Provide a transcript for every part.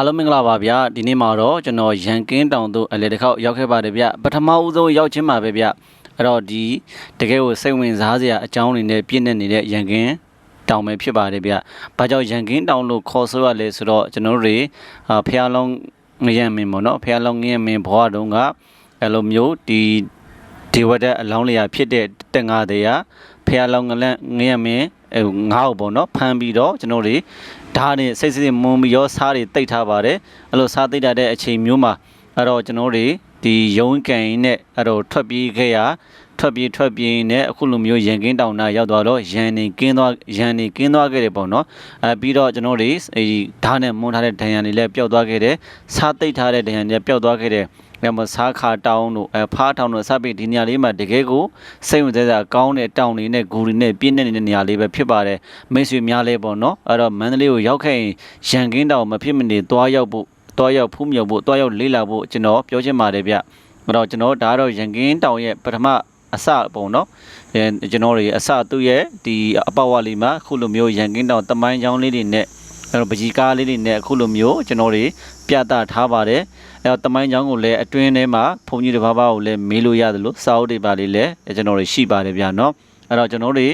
အားလုံးမင်္ဂလာပါဗျာဒီနေ့မှာတော့ကျွန်တော်ရန်ကင်းတောင်သို့အလေတစ်ခေါက်ရောက်ခဲ့ပါတယ်ဗျပထမဦးဆုံးရောက်ချင်းပါပဲဗျအဲ့တော့ဒီတကယ်ကိုစိတ်ဝင်စားစရာအကြောင်းတွေနဲ့ပြည့်နေနေတဲ့ရန်ကင်းတောင်ပဲဖြစ်ပါတယ်ဗျဘာကြောင့်ရန်ကင်းတောင်လို့ခေါ်ဆိုရလဲဆိုတော့ကျွန်တော်တို့တွေအာဖះလောင်းငရံမင်းပေါ့နော်ဖះလောင်းငရံမင်းဘွားတုန်းကအဲ့လိုမျိုးဒီဒီဝတ်တဲ့အလောင်းလျာဖြစ်တဲ့တက်ငါတရားဖះလောင်းငလန့်ငရံမင်းအဲငါ့ကိုပေါ့နော်ဖမ်းပြီးတော့ကျွန်တော်တို့ ဓာတ်နဲ့စိတ်စိတ်မွန်ပြီးရောစားတွေတိတ်ထားပါတယ်အဲ့လိုစားတိတ်ထားတဲ့အချိန်မျိုးမှာအဲ့တော့ကျွန်တော်တို့ဒီရုံးကန်နဲ့အဲ့တော့ထွက်ပြေးခဲ့ရထွက်ပြေးထွက်ပြေးနဲ့အခုလိုမျိုးရန်ကင်းတောင်နာရောက်သွားတော့ရန်နေကင်းသွားရန်နေကင်းသွားခဲ့တယ်ပေါ့နော်အဲပြီးတော့ကျွန်တော်တို့အဲဒီဓာတ်နဲ့မွန်ထားတဲ့ဒဏ်ရာတွေလည်းပျောက်သွားခဲ့တယ်စားတိတ်ထားတဲ့ဒဏ်ရာတွေလည်းပျောက်သွားခဲ့တယ် ညမစားခါတောင်းတို့အဖားတောင်းတို့စပစ်ဒီနေရာလေးမှာတကယ်ကိုစိတ်ဝင်စားစရာကောင်းတဲ့တောင်တွေနဲ့ဂူတွေနဲ့ပြည့်နေတဲ့နေရာလေးပဲဖြစ်ပါတယ်မိတ်ဆွေများလဲပေါ့နော်အဲ့တော့မန္တလေးကိုရောက်ခဲ့ရင်ရန်ကင်းတောင်မဖြစ်မနေသွားရောက်ဖို့သွားရောက်ဖူးမြော်ဖို့သွားရောက်လေးလာဖို့ကျွန်တော်ပြောချင်ပါတယ်ဗျအဲ့တော့ကျွန်တော်ဒါကတော့ရန်ကင်းတောင်ရဲ့ပထမအစပုံနော်အဲကျွန်တော်တွေအစသူ့ရဲ့ဒီအပေါက်ဝလေးမှာခုလိုမျိုးရန်ကင်းတောင်တမိုင်းချောင်းလေးတွေနဲ့ အဲ့တော့ပကြီးကားလေးတွေနဲ့အခုလိုမျိုးကျွန်တော်တွေပြသထားပါတယ်အဲ့တော့တမိုင်းချောင်းကိုလည်းအတွင်းထဲမှာဘုံကြီးတစ်ပါးပါးကိုလည်းမေးလို့ရတယ်လို့စာအုပ်တွေပါလေးလည်းကျွန်တော်တွေရှိပါတယ်ဗျာနော်အဲ့တော့ကျွန်တော်တို့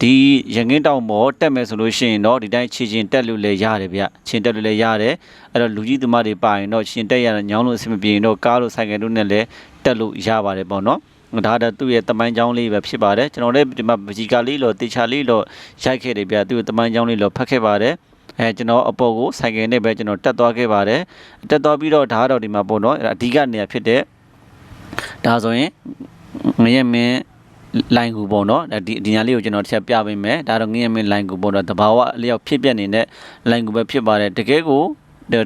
ဒီရငင်းတောင်ပေါ်တက်မယ်ဆိုလို့ရှိရင်တော့ဒီတိုင်းခြေချင်းတက်လို့လည်းရတယ်ဗျချင်းတက်လို့လည်းရတယ်အဲ့တော့လူကြီးသမားတွေပါရင်တော့ရှင်တက်ရတဲ့ညောင်းလို့အဆင်မပြေရင်တော့ကားလို့ဆိုင်ကယ်တို့နဲ့လည်းတက်လို့ရပါတယ်ပေါ့နော်ဒါဒါသူ့ရဲ့တမိုင်းချောင်းလေးပဲဖြစ်ပါတယ်ကျွန်တော်လည်းဒီမှာပကြီးကာလေးလို့တေချာလေးလို့ရိုက်ခဲ့တယ်ဗျသူ့ရဲ့တမိုင်းချောင်းလေးလို့ဖတ်ခဲ့ပါတယ် အဲကျွန်တော်အပေါ်ကိုဆိုင်ကယ်နဲ့ပဲကျွန်တော်တက်သွားခဲ့ပါတယ်တက်သွားပြီးတော့ဒါကတော့ဒီမှာပေါ့နော်အဓိကနေရာဖြစ်တဲ့ဒါဆိုရင်ငရဲမင်းလိုင်းကူပေါ့နော်ဒီဒီညာလေးကိုကျွန်တော်တစ်ချက်ပြပေးမယ်ဒါတော့ငရဲမင်းလိုင်းကူပေါ့နော်တဘာဝအလျောက်ဖြစ်ပြနေတဲ့လိုင်းကူပဲဖြစ်ပါတယ်တကယ်ကို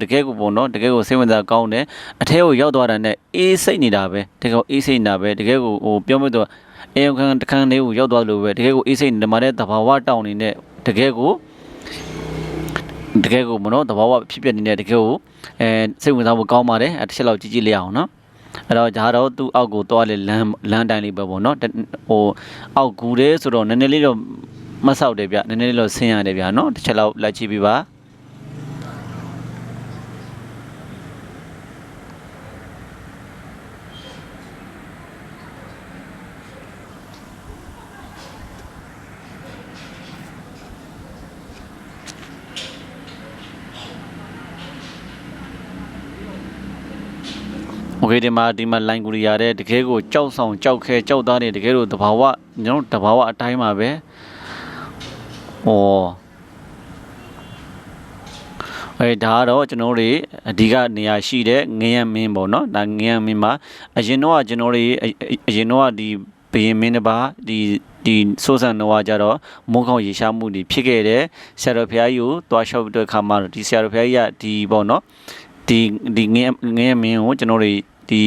တကယ်ကိုပေါ့နော်တကယ်ကိုစိတ်ဝင်စားကောင်းတယ်အထဲကိုရောက်သွားတာနဲ့အေးစိတ်နေတာပဲတကယ်ကိုအေးစိတ်နေတာပဲတကယ်ကိုဟိုပြောမဲ့တော့အေယုံခန်းတခန်းလေးကိုရောက်သွားလို့ပဲတကယ်ကိုအေးစိတ်နေမှာတဲ့တဘာဝတောင်းနေတဲ့တကယ်ကို တကယ်ကိုမနော်တဘာဝဖြစ်ပြနေတဲ့တကယ်ကိုအဲစိတ်ဝင်စားဖို့ကောင်းပါတယ်အဲတစ်ချက်လောက်ကြည့်ကြည့်လိုက်အောင်နော်အဲ့တော့ဒါတော့သူ့အောက်ကိုသွားလေလမ်းလမ်းတိုင်းလေးပဲပေါ့နော်ဟိုအောက်ကူတယ်ဆိုတော့နည်းနည်းလေးတော့မဆောက်တယ်ဗျနည်းနည်းလေးတော့ဆင်းရတယ်ဗျနော်တစ်ချက်လောက်လိုက်ကြည့်ပြီးပါ โอเคဒီမှာဒီမှာလိုင်းကူရီရတဲ့တကယ်ကိုကြောက်ဆောင်ကြောက်ခဲကြောက်သားနေတကယ်လို့တဘာဝကျွန်တော်တဘာဝအတိုင်းပါပဲဩအဲဒါကတော့ကျွန်တော်တို့အဓိကနေရာရှိတဲ့ငရံမင်းပေါ့နော်ဒါငရံမင်းမှာအရင်တော့ကျွန်တော်တို့အရင်တော့ဒီဘယင်မင်းတစ်ပါးဒီဒီစိုးစံတော့ကြတော့မိုးခေါင်ရေရှားမှုတွေဖြစ်ခဲ့တယ်ဆရာတော်ဘုရားကြီးကိုတွားလျှောက်တဲ့ခါမှာဒီဆရာတော်ဘုရားကြီးကဒီပေါ့နော်ဒီဒီငရငရမင်းကိုကျွန်တော်တို့ ဒီ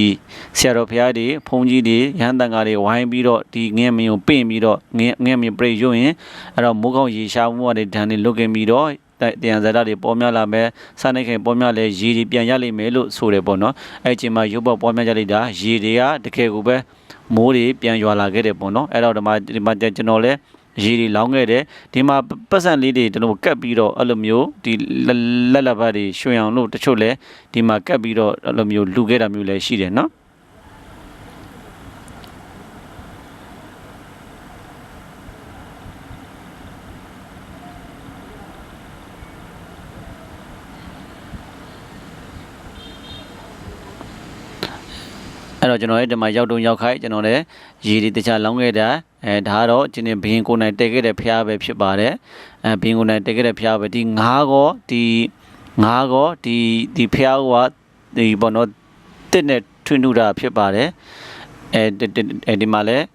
ဆရာတော်ဘုရားတွေဘုန်းကြီးတွေရဟန်းတန်ဃာတွေဝိုင်းပြီးတော့ဒီငရမင်းကိုပင့်ပြီးတော့ငရငရမင်းပြိရွရင်အဲ့တော့မိုးခေါင်ရေရှားမှုတွေဒဏ်တွေလုတ်กินပြီးတော့တရားဇာတ်တွေပေါ်များလာမယ်စာနေခင်ပေါ်များလဲရေတွေပြန်ရလိမ့်မယ်လို့ဆိုတယ်ပေါ့နော်အဲ့ချိန်မှာရုပ်ပေါ်ပေါ်များကြလိုက်တာရေတွေကတကယ်ကိုပဲမိုးတွေပြန်ရွာလာခဲ့တယ်ပေါ့နော်အဲ့တော့ဒီမှာဒီမှာကျွန်တော်လဲ ရေတွေလောင်းခဲ့တယ်ဒီမှာပတ်စံလေးတွေကျွန်တော်ကတ်ပြီးတော့အဲ့လိုမျိုးဒီလက်လက်ဘတ်တွေရွှင်အောင်လို့တချို့လဲဒီမှာကတ်ပြီးတော့အဲ့လိုမျိုးလူခဲ့တာမျိုးလည်းရှိတယ်နော် အဲ့တော့ကျွန်တော်ရဲ့ဒီမှာရောက်တုံရောက်ခိုက်ကျွန်တော်လည်းရေတွေတခြားလောင်းခဲ့တာအဲဒါကတော့ကျင်းဘင်းကိုနိုင်တက်ခဲ့တဲ့ဖျားပဲဖြစ်ပါတယ်အဲဘင်းကိုနိုင်တက်ခဲ့တဲ့ဖျားပဲဒီငါးကောဒီငါးကောဒီဒီဖျားကဒီဘောနော်တစ်နဲ့ထွန်းထူတာဖြစ်ပါတယ်အဲဒီမှာလည်း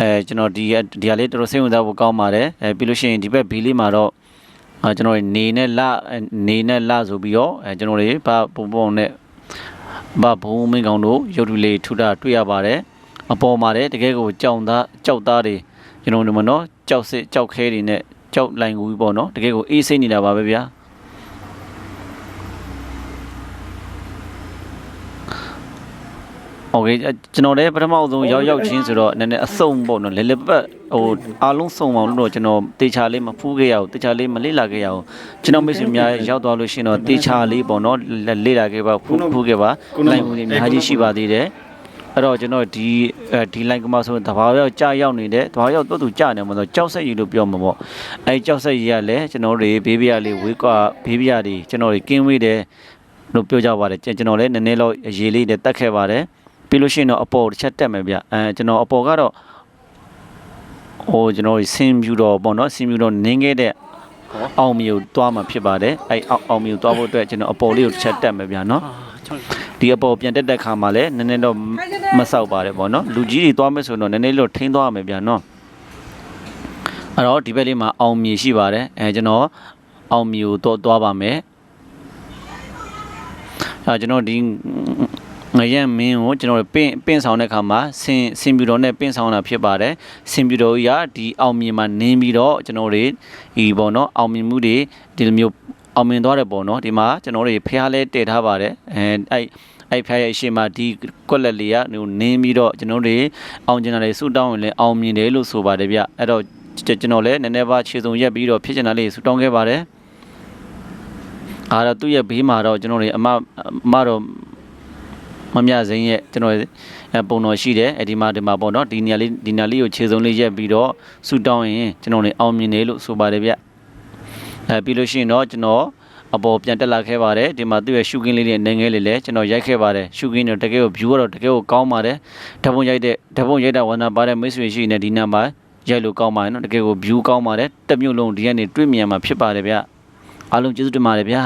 အဲကျွန်တော်ဒီဒီဟာလေးတော်တော်စိတ်ဝင်စားဖို့ကောင်းပါတယ်အဲပြီးလို့ရှိရင်ဒီဘက်ဘီလေးမှာတော့အဲကျွန်တော်နေနဲ့လနေနဲ့လဆိုပြီးတော့အဲကျွန်တော်တွေဘာပုံပုံနဲ့ ဘာဘုံမင်းကောင်တို့ရုပ်ထုလေးထူတာတွေ့ရပါတယ်အပေါ်မှာလည်းတကယ်ကိုကြောင်သားကြောက်သားတွေကျွန်တော်တို့မနော်ကြောက်စစ်ကြောက်ခဲတွေနဲ့ကြောက်လိုင်ကူပေါ့နော်တကယ်ကိုအေးစိမ့်နေတာပါပဲဗျာ โอเคကျွန်တော်လည်းပထမဆုံးရောက်ရောက်ချင်းဆိုတော့နည်းနည်းအစုံပေါ့နော်လဲလဲပတ်ဟိုအားလုံးစုံအောင်လို့တော့ကျွန်တော်တေချာလေးမဖူးခဲ့ရအောင်တေချာလေးမလေ့လာခဲ့ရအောင်ကျွန်တော်မိတ်ဆွေများရောက်သွားလို့ရှိရင်တော့တေချာလေးပေါ့နော်လေ့လာခဲ့ပါဖူးဖူးခဲ့ပါလိုက်မှုတွေအများကြီးရှိပါသေးတယ်အဲ့တော့ကျွန်တော်ဒီဒီ line ကမှဆိုတဘာရောက်ကြာရောက်နေတယ်တဘာရောက်တော့သူကြာနေမှာဆိုကြောက်ဆက်ရည်လို့ပြောမှာပေါ့အဲကြောက်ဆက်ရည်ကလည်းကျွန်တော်တွေဘေးဘီယာလေးဝေးကွာဘေးဘီယာတွေကျွန်တော်တွေကင်းဝေးတယ်လို့ပြောကြပါတယ်ကျွန်တော်လည်းနည်းနည်းတော့ရေလေးနဲ့တက်ခဲ့ပါတယ် ပြီးလို့ရှိရင်တော့အပေါ်တစ်ချက်တက်မယ်ဗျအဲကျွန်တော်အပေါ်ကတော့ဟိုကျွန်တော်ဆင်းပြူတော့ပေါ့နော်ဆင်းပြူတော့နင်းခဲ့တဲ့အောင်မြူသွားမှာဖြစ်ပါတယ်အဲအောင်မြူသွားဖို့အတွက်ကျွန်တော်အပေါ်လေးကိုတစ်ချက်တက်မယ်ဗျနော်ဒီအပေါ်ပြန်တက်တဲ့ခါမှာလည်းနည်းနည်းတော့မဆောက်ပါတယ်ပေါ့နော်လူကြီးတွေသွားမယ်ဆိုတော့နည်းနည်းတော့ထိန်းသွားရမယ်ဗျာနော်အဲ့တော့ဒီဘက်လေးမှာအောင်မြေရှိပါတယ်အဲကျွန်တော်အောင်မြေကိုတော့သွားပါမယ်အဲကျွန်တော်ဒီ ငရက်မင်းကိုကျွန်တော်ပင့်ပင့်ဆောင်တဲ့ခါမှာဆင်ဆင်ပြူတော်နဲ့ပင့်ဆောင်တာဖြစ်ပါတယ်ဆင်ပြူတော်ကြီးကဒီအောင်မြေမှာနင်းပြီးတော့ကျွန်တော်တွေဒီပေါ့နော်အောင်မြင်မှုတွေဒီလိုမျိုးအောင်မြင်သွားတယ်ပေါ့နော်ဒီမှာကျွန်တော်တွေဖះလဲတည်ထားပါတယ်အဲအဲ့အဲ့ဖះရဲ့အရှိမဒီကွက်လက်လေးကဟိုနင်းပြီးတော့ကျွန်တော်တွေအောင်ကျင်တာတွေဆူတောင်းရင်လည်းအောင်မြင်တယ်လို့ဆိုပါတယ်ဗျအဲ့တော့ကျွန်တော်လည်းနည်းနည်းပါခြေစုံရက်ပြီးတော့ဖြစ်ချင်တာလေးဆူတောင်းခဲ့ပါတယ်အားတော့သူ့ရဲ့ဘေးမှာတော့ကျွန်တော်တွေအမအမတော့ မမြစိန်ရဲ့ကျွန်တော်ပုံတော်ရှိတယ်အဲ့ဒီမှာဒီမှာပေါ့နော်ဒီနေရာလေးဒီနေရာလေးကိုခြေစုံလေးရက်ပြီးတော့ဆူတောင်းရင်ကျွန်တော်တွေအောင်မြင်တယ်လို့ဆိုပါတယ်ဗျအဲပြီးလို့ရှိရင်တော့ကျွန်တော်အပေါ်ပြန်တက်လာခဲ့ပါတယ်ဒီမှာသူ့ရဲ့ရှုကင်းလေးတွေနေငယ်လေးလည်းကျွန်တော်ရိုက်ခဲ့ပါတယ်ရှုကင်းတော့တကယ်ကို view ကတော့တကယ်ကိုကောင်းပါတယ်ဓာတ်ပုံရိုက်တဲ့ဓာတ်ပုံရိုက်တာဝန္တာပါတဲ့မိတ်ဆွေရှိနေဒီနာမှာရိုက်လို့ကောင်းပါတယ်နော်တကယ်ကို view ကောင်းပါတယ်တက်မြုပ်လုံးဒီကနေတွေ့မြင်မှာဖြစ်ပါတယ်ဗျအားလုံးကျေးဇူးတင်ပါတယ်ဗျာ